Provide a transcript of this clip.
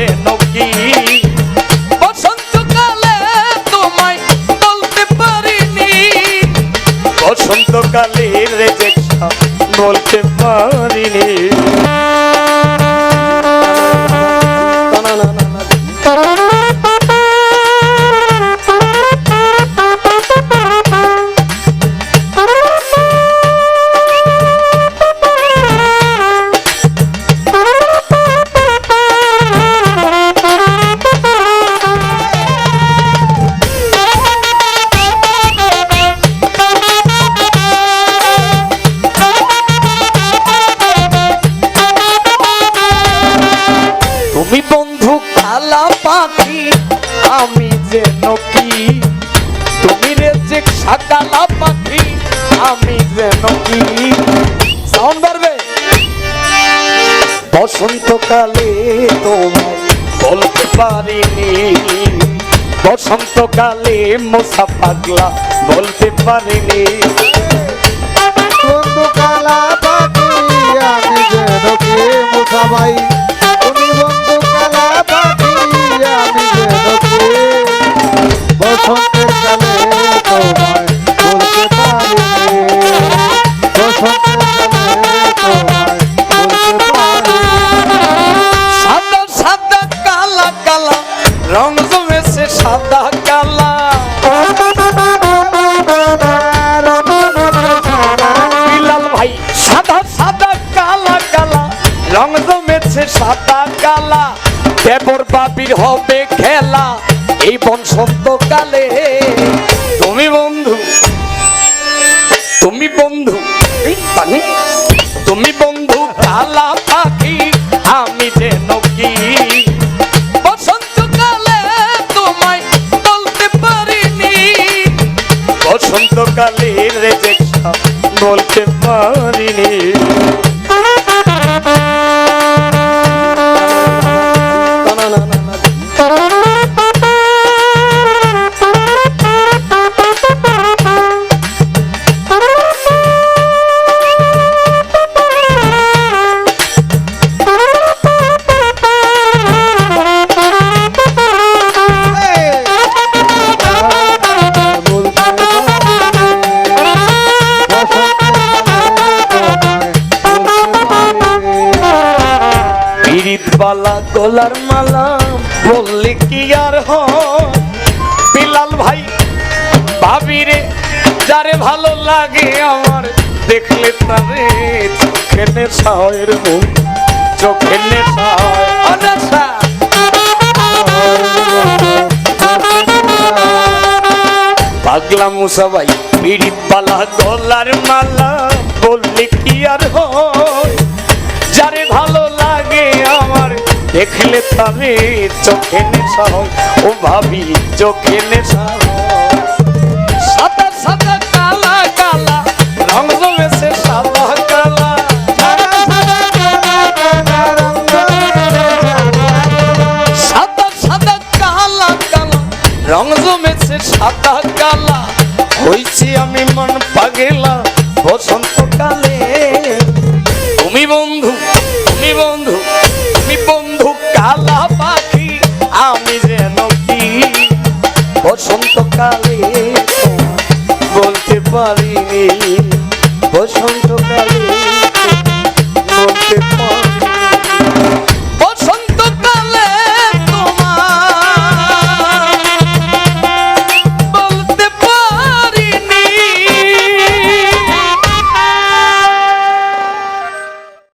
বলে নৌকি। বসন্তকালে তোমায় বলতে পারিনি। বসন্তকালে রে বলতে পারিনি। যে সাকালা পাখি, আমি যেন কি? সাউন্ড বাড়বে? বসন্তকালে তোমায় বলতে পারিনি। বসন্তকালে মোসা পাগলা বলতে পারিনি। বন্ধু কালা পাখি তুমি জমেছে সাদা কালা। বিলাল ভাই, সাদা সাদা, কালা কালা। রং জমেছে সাদা, কালা। দেবর বাবির হবে খেলা। এই বন বসন্তকালে রেজেকশন বলতে পারিনি। পিরিতবালা গলার মালা বললে কি আর হয়? বিলাল ভাই ভাবিরে যারে ভালো লাগে আমার দেখলে তারে চোখে নেশা হয় রে বউ, চোখে নেশা হয়। ও নেশা। পাগলা মুসাবাই পিরিতবালা গলার মালা বললে কি আর হয়? দেখলে তবে চোখে নেশা হয় ও ভাবি চোখে নেশা সাদা সাদা কালা কালা সাদা কালা। সাদা সাদা কালা আমি মন পাগেলা, বসন্তকালে। তুমি বন্ধু বসন্তকালে বলতে পারিনি। বসন্তকালে